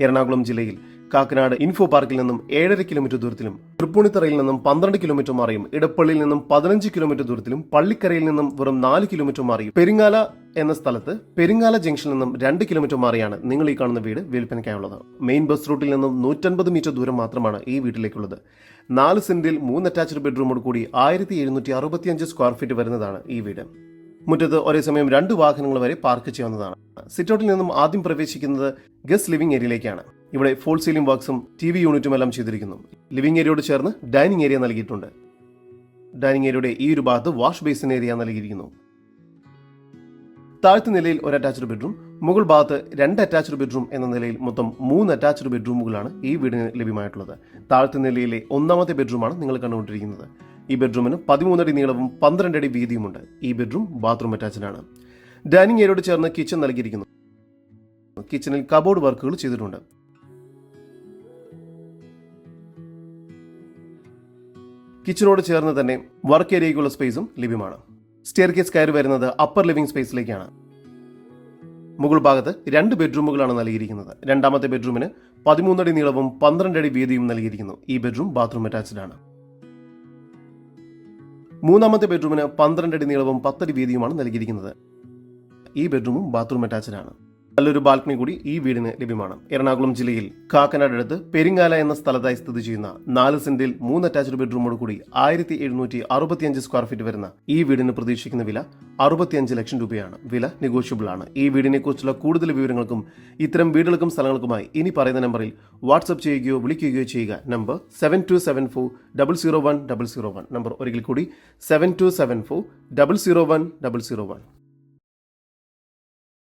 എറണാകുളം ജില്ലയിൽ കാക്കനാട് ഇൻഫോ പാർക്കിൽ നിന്നും ഏഴര കിലോമീറ്റർ ദൂരത്തിലും തൃപ്പൂണിത്തറയിൽ നിന്നും പന്ത്രണ്ട് കിലോമീറ്റർ മാറിയും ഇടപ്പള്ളിയിൽ നിന്നും പതിനഞ്ച് കിലോമീറ്റർ ദൂരത്തിലും പള്ളിക്കരയിൽ നിന്നും വെറും നാല് കിലോമീറ്റർ മാറിയും. പെരിങ്ങാല എന്ന സ്ഥലത്ത് പെരിങ്ങാല ജംഗ്ഷനിൽ നിന്നും രണ്ട് കിലോമീറ്റർ മാറിയാണ് നിങ്ങൾ ഈ കാണുന്ന വീട് വിൽപ്പനയ്ക്കായുള്ളത്. മെയിൻ ബസ് റൂട്ടിൽ നിന്നും നൂറ്റൻപത് മീറ്റർ ദൂരം മാത്രമാണ് ഈ വീട്ടിലേക്കുള്ളത്. നാല് സെന്റിൽ മൂന്ന് അറ്റാച്ച്ഡ് ബെഡ്റൂമോട് കൂടി ആയിരത്തി എഴുന്നൂറ്റി അറുപത്തിയഞ്ച് സ്ക്വയർ ഫീറ്റ് വരുന്നതാണ് ഈ വീട്. മുറ്റത്ത് ഒരേ സമയം രണ്ട് വാഹനങ്ങൾ വരെ പാർക്ക് ചെയ്യാവുന്നതാണ്. സിറ്റൗട്ടിൽ നിന്നും ആദ്യം പ്രവേശിക്കുന്നത് ഗസ്റ്റ് ലിവിംഗ് ഏരിയയിലേക്കാണ്. ഇവിടെ ഫോൾ സീലിംഗ് വർക്ക്സും ടി വി യൂണിറ്റും എല്ലാം ചെയ്തിരിക്കുന്നു. ലിവിംഗ് ഏരിയയോട് ചേർന്ന് ഡൈനിങ് ഏരിയ നൽകിയിട്ടുണ്ട്. ഡൈനിങ് ഏരിയയുടെ ഈ ഒരു ഭാഗത്ത് വാഷ് ബേസിൻ ഏരിയ നൽകിയിരിക്കുന്നു. താഴ്ത്ത നിലയിൽ ഒരു അറ്റാച്ച്ഡ് ബെഡ്റൂം മുകൾ ഭാഗത്ത് രണ്ട് അറ്റാച്ച്ഡ് ബെഡ്റൂം എന്ന നിലയിൽ മൊത്തം മൂന്ന് അറ്റാച്ച്ഡ് ബെഡ്റൂമുകളാണ് ഈ വീടിന് ലഭ്യമായിട്ടുള്ളത്. താഴ്ത്ത നിലയിലെ ഒന്നാമത്തെ ബെഡ്റൂമാണ് നിങ്ങൾ കണ്ടുകൊണ്ടിരിക്കുന്നത്. ഈ ബെഡ്റൂമിന് പതിമൂന്നടി നീളവും പന്ത്രണ്ടടി വീതിയുമുണ്ട്. ഈ ബെഡ്റൂം ബാത്റൂം ആണ് ഡൈനിങ് ഏരിയോട് ചേർന്ന് കിച്ചൺ നൽകിയിരിക്കുന്നു. കിച്ചണിൽ കബോർഡ് വർക്കുകൾ ചെയ്തിട്ടുണ്ട്. കിച്ചണോട് ചേർന്ന് തന്നെ വർക്ക് ഏരിയയ്ക്കുള്ള സ്പേസും ലഭ്യമാണ്. സ്റ്റെയർ കേസ് കയറി വരുന്നത് അപ്പർ ലിവിംഗ് സ്പേസിലേക്കാണ്. മുകൾ ഭാഗത്ത് രണ്ട് ബെഡ്റൂമുകളാണ് നൽകിയിരിക്കുന്നത്. രണ്ടാമത്തെ ബെഡ്റൂമിന് പതിമൂന്നടി നീളവും പന്ത്രണ്ടടി വീതിയും നൽകിയിരിക്കുന്നു. ഈ ബെഡ്റൂം ബാത്റൂം അറ്റാച്ച്ഡ് ആണ് മൂന്നാമത്തെ ബെഡ്റൂമിന് പന്ത്രണ്ട് അടി നീളവും പത്തടി വീതിയുമാണ് നൽകിയിരിക്കുന്നത്. ഈ ബെഡ്റൂമും ബാത്റൂം അറ്റാച്ച്ഡ് ആണ്. നല്ലൊരു ബാൽക്കണി കൂടി ഈ വീടിന് ലഭ്യമാണ്. എറണാകുളം ജില്ലയിൽ കാക്കനാട് അടുത്ത് പെരിങ്ങാല എന്ന സ്ഥലത്തായി സ്ഥിതി ചെയ്യുന്ന നാല് സെന്റിൽ മൂന്ന് അറ്റാച്ച്ഡ് ബെഡ്റൂമോട് കൂടി ആയിരത്തി എഴുന്നൂറ്റി അറുപത്തിയഞ്ച് സ്ക്വയർ ഫീറ്റ് വരുന്ന ഈ വീടിന് പ്രതീക്ഷിക്കുന്ന വില അറുപത്തിയഞ്ച് ലക്ഷം രൂപയാണ്. വില നെഗോഷ്യബിൾ ആണ്. ഈ വീടിനെ കുറിച്ചുള്ള കൂടുതൽ വിവരങ്ങൾക്കും ഇത്തരം വീടുകൾക്കും സ്ഥലങ്ങൾക്കുമായി ഇനി പറയുന്ന നമ്പറിൽ വാട്സ്ആപ്പ് ചെയ്യുകയോ വിളിക്കുകയോ ചെയ്യുക. Number seven two seven four double zero one double zero one number ഒരിക്കൽ കൂടി seven two seven four double zero one double zero one